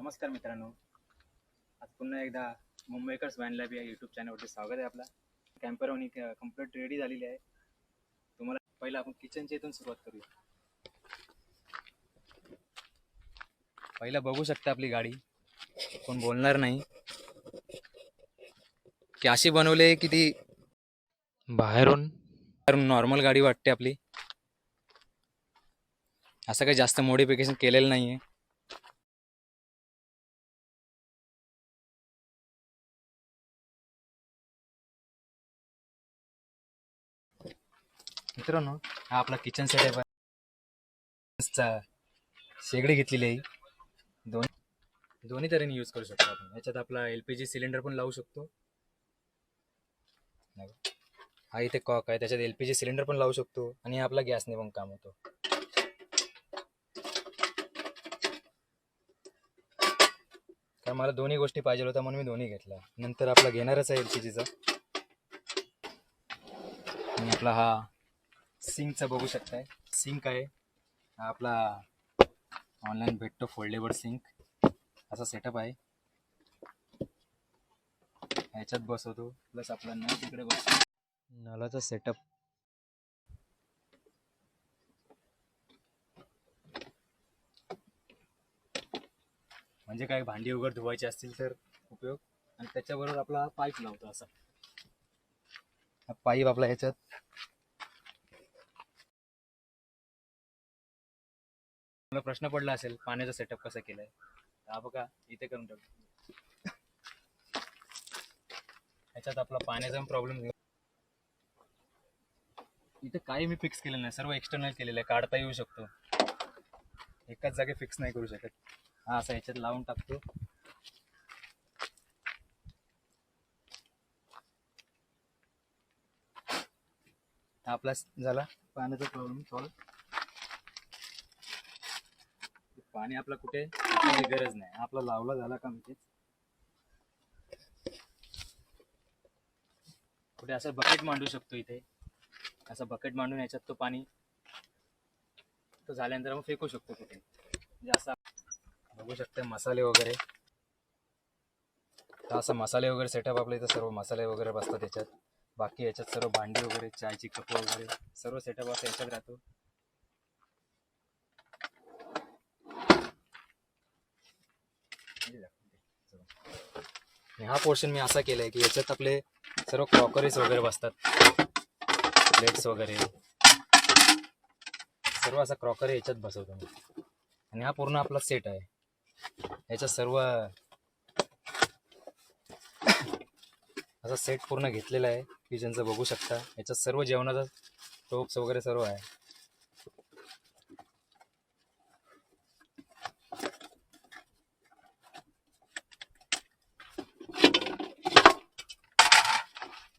नमस्कार मित्रांनो. आज पुन्हा एकदा मुंबईकर्स वॅन लॅब या यूट्यूब चॅनलवरती स्वागत आहे आपला. कॅम्पर होणी कंप्लीट रेडी झालेली आहे. तुम्हाला पहिला आपण किचनच्या इथून सुरुवात करूया. पहिला बघू शकता आपली गाडी. कोण बोलणार नाही. की अशी बनवले की ती बाहेरून नॉर्मल गाडी वाटते आपली. असं काही जास्त मॉडिफिकेशन केलेलं नाही आहे मित्रांनो हा आपला किचन सेट आहे. शेगडी घेतलेली आहे. दोन दोन्ही तऱ्हेने यूज करू शकतो आपण. याच्यात आपला एल पी जी सिलेंडर पण लावू शकतो. हा इथे कॉक आहे त्याच्यात एल पी जी सिलेंडर पण लावू शकतो आणि आपला गॅसने पण काम होतो. कारण मला दोन्ही गोष्टी पाहिजे होत्या म्हणून मी दोन्ही घेतल्या. नंतर आपला घेणारच आहे एल पी जीचा आणि आपला हा सिंकचा बघू शकताय. सिंक आहे. हा आपला ऑनलाईन भेटतो फोल्डेबल सिंक. असा सेटअप आहे. ह्याच्यात बसवतो. प्लस आपला नळ तिकडे बसतो नळाचा सेटअप म्हणजे काय भांडी वगैरे धुवायची असतील तर उपयोग? आणि त्याच्याबरोबर आपला पाईप लावतो असा. हा पाईप आपला ह्याच्यात. मला प्रश्न पडला असेल पाण्याचा सेटअप कसा केलाय? हा बघा इथे करून टाकू. ह्याच्यात आपला पाण्याचा प्रॉब्लेम इथे काही मी फिक्स केलेलं नाही. सर्व एक्सटर्नल केलेलं आहे. काढता येऊ शकतो. एकाच जागे फिक्स नाही करू शकत. हा असा ह्याच्यात लावून टाकतो. हा आपला झाला. पाण्याचा प्रॉब्लेम सॉल्व पाणी आपलं कुठे? गरज नाही. आपला लावला झाला का म्हणजे कुठे असं बकेट मांडू शकतो इथे. असं बकेट मांडून याच्यात तो पाणी तो झाल्यानंतर मग फेकू शकतो कुठे. म्हणजे असं बघू शकते मसाले वगैरे. तर असं मसाले वगैरे सेटअप आपल्या इथं सर्व मसाले वगैरे बसतात याच्यात. बाकी याच्यात सर्व भांडी वगैरे चायची कप वगैरे सर्व सेटअप असं याच्यात राहतो. आणि हा पोर्शन मी असा केलाय की याच्यात आपले सर्व क्रॉकरीज वगैरे बसतात. प्लेट्स वगैरे. सर्व असा क्रॉकरी याच्यात बसवतो मी. आणि हा पूर्ण आपला सेट आहे. याच्यात सर्व असा सेट पूर्ण घेतलेला आहे. किचनचं बघू शकता. याच्यात सर्व जेवणाचा टोप्स वगैरे सर्व आहे.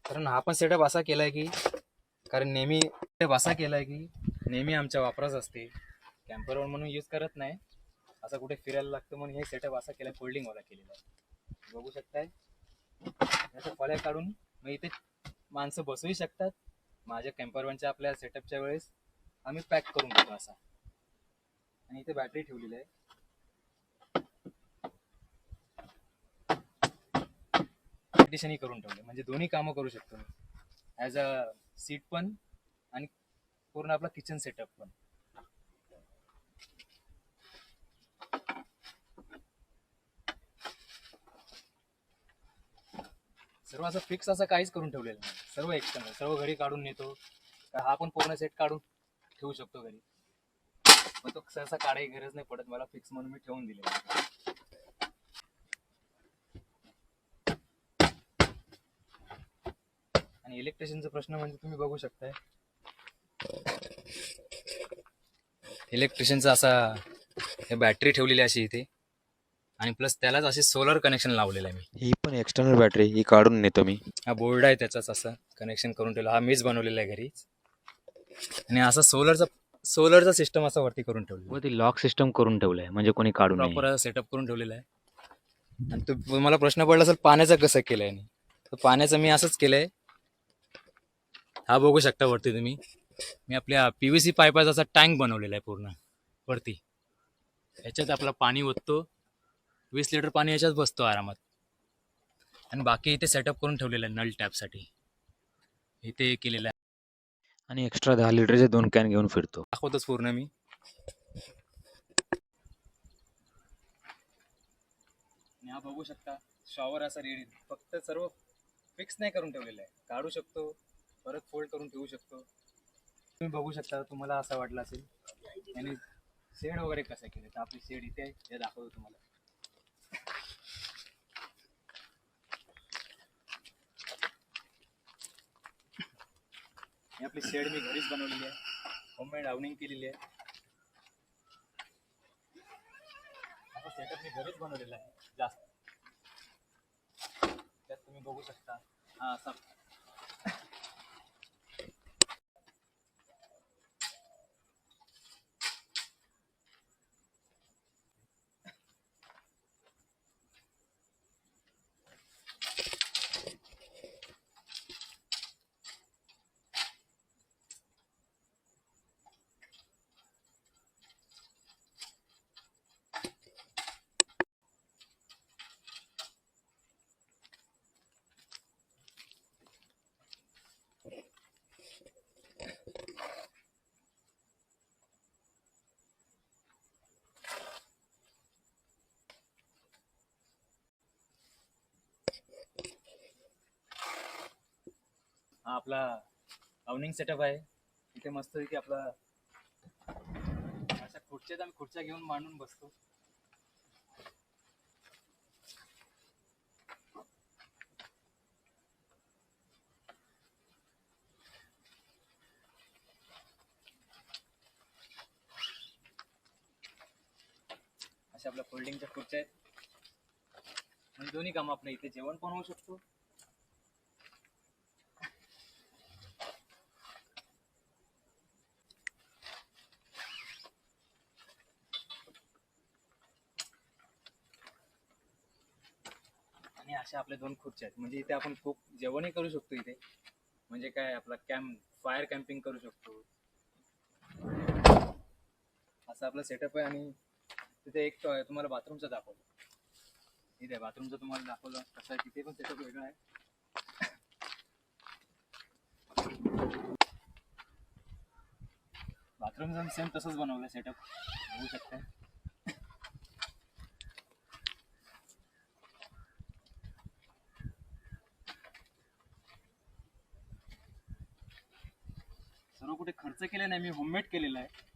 कारण हा पण सेटअप असा केला आहे की कारण नेहमी सेटअप असा केलाय की नेहमी आमच्या वापराच असते. कॅम्परवर म्हणून यूज करत नाही. असं कुठे फिरायला लागतं म्हणून हे सेटअप असा केलं फोल्डिंग वाला केलेला आहे. बघू शकताय. याच्या फळ्या काढून मग इथे माणसं बसूही शकतात. माझ्या कॅम्परवनच्या आपल्या सेटअपच्या वेळेस आम्ही पॅक करून घेतो असा. आणि इथे बॅटरी ठेवलेली आहे. कंडिशनही करून ठेवले. म्हणजे दोन्ही कामं करू शकतो मी. ॲज अ सीट पण आणि पूर्ण आपला किचन सेटअप पण. सर्व असं फिक्स असं काहीच करून ठेवलेलं नाही. सर्व एक्सटर्नल सर्व घरी काढून नेतो. हा पण पूर्ण सेट काढून ठेवू शकतो घरी. मग तो सहसा काढायची गरज नाही पडत. मला फिक्स म्हणून मी ठेवून दिले आणि इलेक्ट्रिशियनचा प्रश्न म्हणजे तुम्ही बघू शकताय. इलेक्ट्रिशियनचा असा हे बॅटरी ठेवलेली अशी इथे. आणि प्लस त्यालाच असे सोलर कनेक्शन लावलेलं आहे मी. ही पण एक्सटर्नल बॅटरी ही काढून नेतो मी. हा बोर्ड आहे त्याचाच असं कनेक्शन करून ठेवला. हा मीच बनवलेला आहे घरी आणि असा सोलरचा सोलरचा सिस्टम असा वरती करून ठेवलेला व ती लॉक सिस्टम करून ठेवलंय म्हणजे कोणी काढून. प्रॉपर सेटअप करून ठेवलेला आहे. आणि तो मला प्रश्न पडला असेल पाण्याचं कसं केलंय? नाही तर पाण्याचं मी असंच केलंय. हा बघू शकता वरती तुम्ही. मी आपल्या पी व्ही सी पाईपाचा असा टँक बनवलेला आहे पूर्ण. वरती. याच्यात आपलं पाणी ओततो. वीस लिटर पाणी याच्यात बसतो आरामात. आणि बाकी इथे सेटअप करून ठेवलेलं आहे नळ टॅपसाठी इथे केलेलं आहे. आणि एक्स्ट्रा दहा लिटरचे दोन कॅन घेऊन फिरतो. दाखवतोच पूर्ण मी. हा बघू शकता शॉवर असा रेडी फक्त सर्व फिक्स नाही करून ठेवलेलं आहे. काढू शकतो. परत फोल्ड करून ठेवू शकतो. तुम्ही बघू शकता तुम्हाला असा वाटला असेल. आणि शेड वगैरे कसं केलं? तर आपली शेड इथे आहे हे दाखवतो तुम्हाला. आपली शेड मी घरीच बनवलेली आहे. होममेड आवनिंग केलेली आहे. आता सेटअप मी घरीच बनवलेला आहे जास्त. त्यात तुम्ही बघू शकता. हा असा हा आपला अवनिंग सेटअप आहे. इथे मस्त की आपला अशा खुर्च्यात आम्ही खुर्च्या घेऊन मांडून बसतो. अशा आपल्या फोल्डिंगच्या खुर्च्या आहेत. म्हणजे दोन्ही काम आपलं इथे जेवण पण होऊ शकतो आणि अशा आपल्या दोन खुर्च्या आहेत. म्हणजे इथे आपण खूप जेवणही करू शकतो इथे. म्हणजे काय आपला कॅम्प फायर कॅम्पिंग करू शकतो. असं आपलं सेटअप आहे आणि तिथे एक तुम्हाला बाथरूमचं दाखवलं इथे बाथरूमचं तुम्हाला दाखवलं कसं आहे तिथे पण सेटअप वेगळं आहे. बाथरूमचं सेम तसंच बनवलं सेटअप बघू शकता सर्व कुठे खर्च केले नाही मी होममेड केलेला आहे.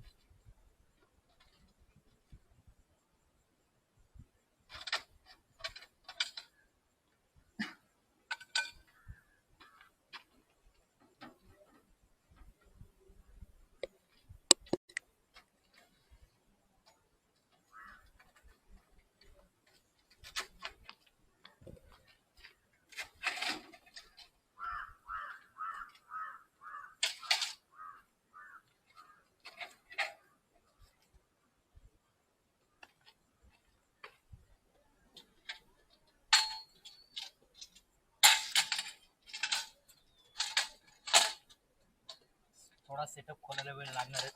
थोडा सेटअप खोलायला वेळ लागणारच.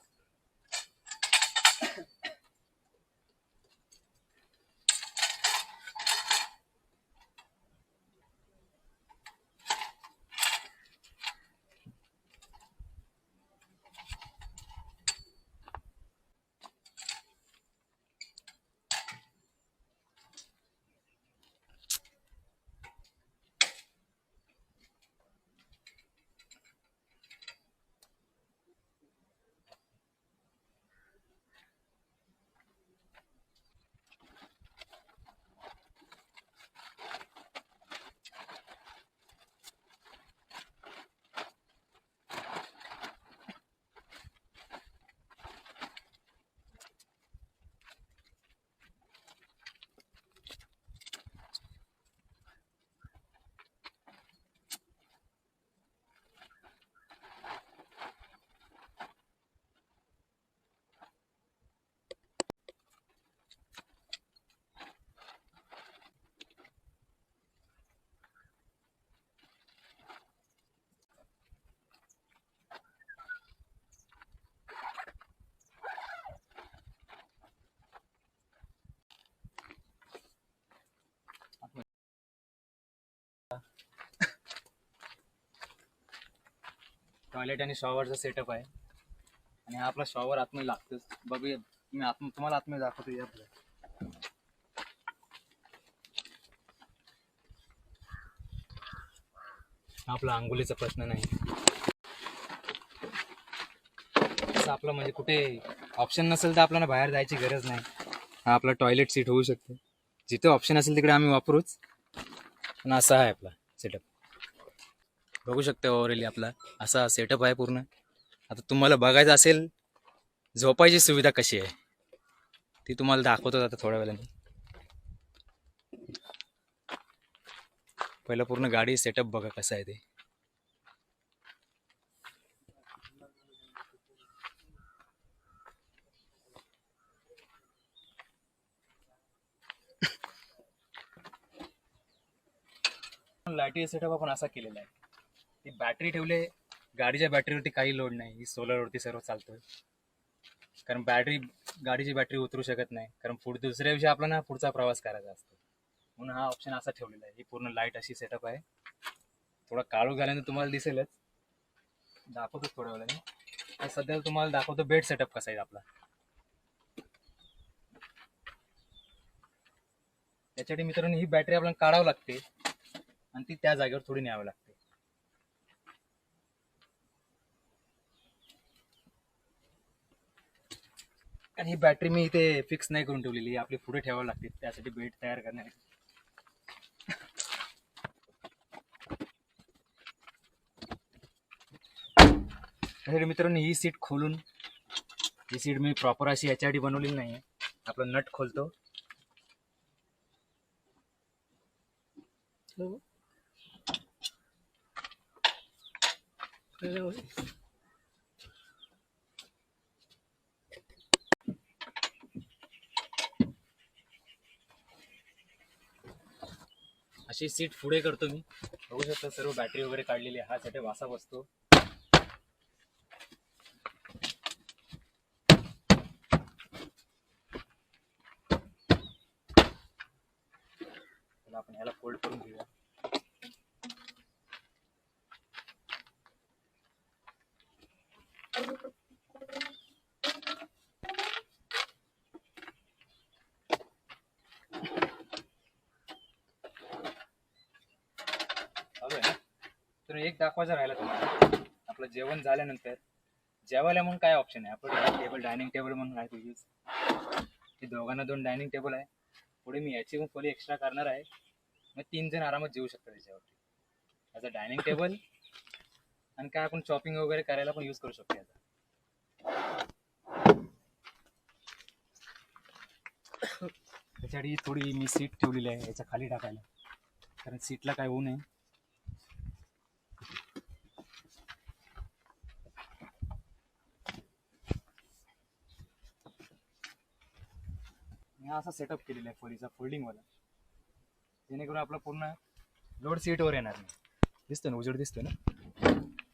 टॉयलेट आणि शॉवरचा सेटअप आहे. आणि हा आपला शॉवर आतमध्ये लागतोच बघूया. मी आत तुम्हाला आतमध्ये दाखवतो या आपलं आपला आंघोलीचा प्रश्न नाही. असं आपलं म्हणजे कुठे ऑप्शन नसेल तर आपल्याला बाहेर जायची गरज नाही. हा आपला टॉयलेट सीट होऊ शकते. जिथे ऑप्शन असेल तिकडे आम्ही वापरूच. पण असा आहे आपला सेटअप बघू शकता ओव्हरऑली आपला. असा सेटअप आहे पूर्ण. आता तुम्हाला बघायचं असेल झोपायची सुविधा कशी आहे? ती तुम्हाला दाखवतो आता थोड्या वेळाने. पहिलं पूर्ण गाडी सेटअप बघा कसं आहे ते. लाईटी सेटअप आपण असा केलेला आहे. ती बॅटरी ठेवले गाडीच्या बॅटरीवरती काही लोड नाही. ही सोलरवरती सर्व चालतोय. कारण बॅटरी गाडीची बॅटरी उतरू शकत नाही. कारण पुढे दुसऱ्या दिवशी आपल्याला पुढचा प्रवास करायचा असतो. म्हणून हा ऑप्शन असा ठेवलेला आहे. ही पूर्ण लाइट अशी सेटअप आहे. थोडा काळू झाल्यानंतर तुम्हाला दिसेलच. दाखवतो थोड्या वेळाने. तर सध्या तुम्हाला दाखवतो बेड सेटअप कसा आहे आपला. त्याच्यासाठी मित्रांनो ही बॅटरी आपल्याला काढावं लागते. आणि ती त्या जागेवर थोडी न्यावी लागते. आणि ही बॅटरी मी इथे फिक्स नाही करून ठेवलेली ही आपली पुढे ठेवावी लागते. त्यासाठी बेड तयार करण्यासाठी त्यासाठी मित्रांनो ही सीट खोलून ही सीट मी प्रॉपर अशी याच्यासाठी बनवलेली नाही आहे आपलं नट खोलतो. हो. अशी सीट पुढे करतो मी. बघू शकता सर्व बॅटरी वगैरे काढलेली हा साठी वासा बसतो. आपण ह्याला फोल्ड करून घेऊया चालू आहे ना तर एक दाखवायचं राहिलं तुम्हाला आपलं जेवण झाल्यानंतर. जेवायला म्हणून काय ऑप्शन आहे? आपलं टेबल डायनिंग टेबल म्हणून आहे यूज ते दोघांना दोन डायनिंग टेबल आहे. पुढे मी याची पण खोली एक्स्ट्रा करणार आहे. मग तीन जण आरामात जेवू शकतात त्याच्यावरती याचा डायनिंग टेबल आणि काय आपण शॉपिंग वगैरे करायला पण यूज करू शकतो याचा. त्याच्यासाठी थोडी मी सीट ठेवलेली आहे. याच्या खाली टाकायला. कारण सीटला काय होऊ नये. हा असा सेटअप केलेला आहे फोरीचा फोल्डिंगवाला जेणेकरून आपला पूर्ण लोड सीटवर येणार नाही. दिसतो ना उजेड दिसतो ना?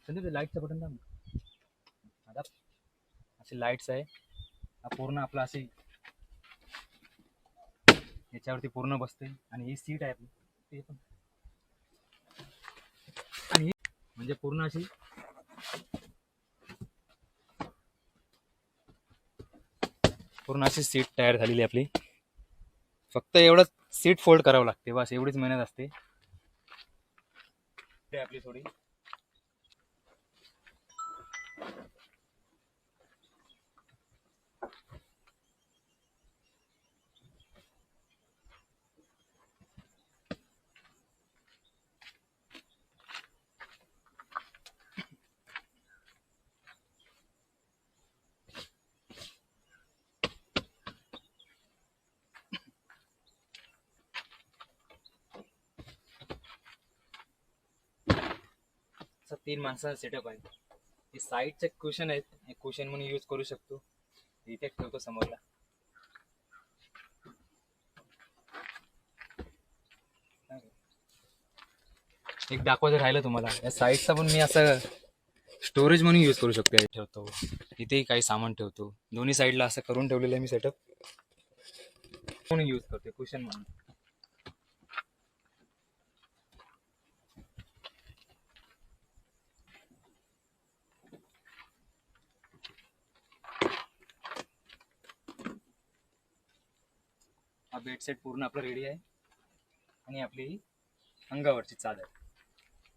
संदीप लाईटचं बटन दाम आता असे लाईट्स आहे. हा पूर्ण आपला असे याच्यावरती पूर्ण बसते आणि ही सीट आहे आपली. ते पण. आणि ही म्हणजे पूर्ण अशी पूर्ण अशी सीट तयार झालेली आहे आपली. फक्त एवढंच सीट फोल्ड करावं लागते बस एवढीच मेहनत असते. ते आपली थोडी. तीन माणसाचा सेटअप आहे. हे साईडचे क्वेश्चन आहेत. हे क्वेश्चन म्हणून यूज करू शकतो. इथे ठेवतो समोरला. एक दाखवायचं राहिलं तुम्हाला. या साईडचा पण मी असं स्टोरेज म्हणून यूज करू शकतो. ठेवतो. इथेही काही सामान ठेवतो. दोन्ही साईडला असं करून ठेवलेलं आहे मी सेटअप म्हणून यूज करतो क्वेश्चन म्हणून. बेड सेट पूर्ण आपला रेडी आहे. आणि आपली अंगावरची चादर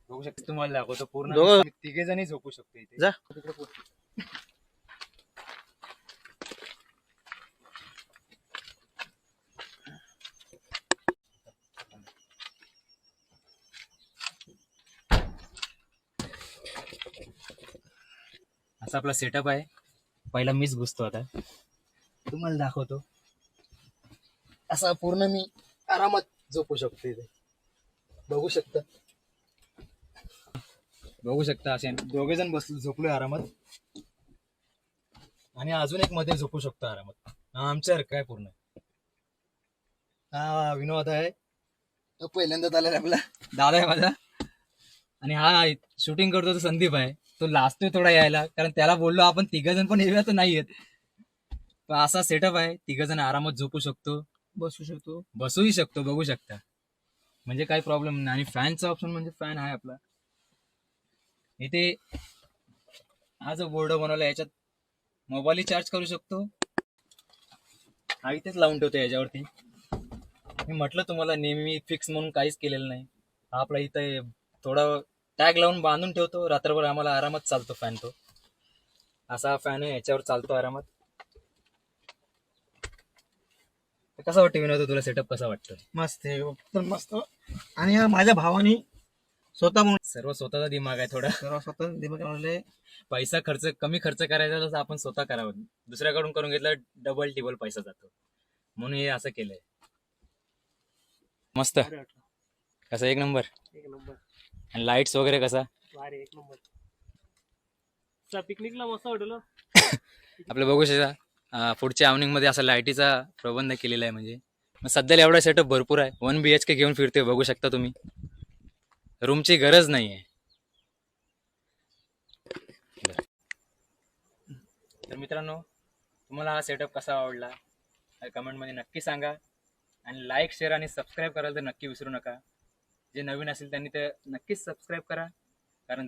बघू शकतो तुम्हाला दाखवतो पूर्ण. दोघं- तिघे जणी झोपू शकतो इथे. जा. तिकडे पो- असा आपला सेटअप आहे. पहिला मीच घुसतो आता. तुम्हाला दाखवतो. असा पूर्ण मी आरामात झोपू शकतो इथे. बघू शकता. बघू शकता असे दोघे जण बसलो झोपलोय आरामात. आणि अजून एक मध्ये झोपू शकतो आरामात. हा आमच्यासारखं आहे पूर्ण? हा विनोद आहे. तो पहिल्यांदाच आलेला आपला. दादा आहे माझा. आणि हा शूटिंग करतो तो संदीप आहे. तो लाजतोय थोडा यायला कारण त्याला बोललो आपण तिघ जण पण येऊया तर नाही येत. असा सेटअप आहे तिघ जण आरामात झोपू शकतो. बसू शकतो. बसूही शकतो बघू शकता. म्हणजे काही प्रॉब्लेम नाही. आणि फॅनचा ऑप्शन म्हणजे फॅन आहे आपला. इथे हा जो बोर्ड बनवला याच्यात मोबाईल चार्ज करू शकतो. हा इथेच लावून ठेवतो याच्यावरती. मी म्हटलं तुम्हाला नेहमी फिक्स म्हणून काहीच केलेलं नाही. हा आपला इथे थोडा टॅग लावून बांधून ठेवतो. रात्रभर आम्हाला आरामात चालतो फॅन तो. असा हा फॅन आहे याच्यावर चालतो आरामात. तर कसा वाटतं विनोद तुला सेटअप कसा वाटतं मस्त आहे एकदम मस्त. आणि माझ्या भावाने स्वतः म्हणून सर्व स्वतःचा दिमाग आहे थोडा. सर्व स्वतः दिमाग पैसा खर्च कमी खर्च करायचा तसं आपण स्वतः करावं. दुसऱ्याकडून करून घेतलं डबल टिबल पैसा जातो. म्हणून हे असं केलंय. मस्त. कसं एक नंबर? एक नंबर. आणि लाईट्स वगैरे कसा? भारी एक नंबर. पिकनिकला मस्त वाटलं आपलं बघू शकता. पुढच्या आवनिंगमध्ये असा लाईटीचा प्रबंध केलेला आहे म्हणजे. मग सध्याला एवढा सेटअप भरपूर आहे. वन बी एच के घेऊन फिरते बघू शकता तुम्ही. रूमची गरज नाही आहे तर मित्रांनो तुम्हाला हा सेटअप कसा आवडला? कमेंटमध्ये नक्की सांगा. आणि लाईक शेअर आणि सबस्क्राईब करायला तर नक्की विसरू नका. जे नवीन असेल त्यांनी तर नक्कीच सबस्क्राईब करा. कारण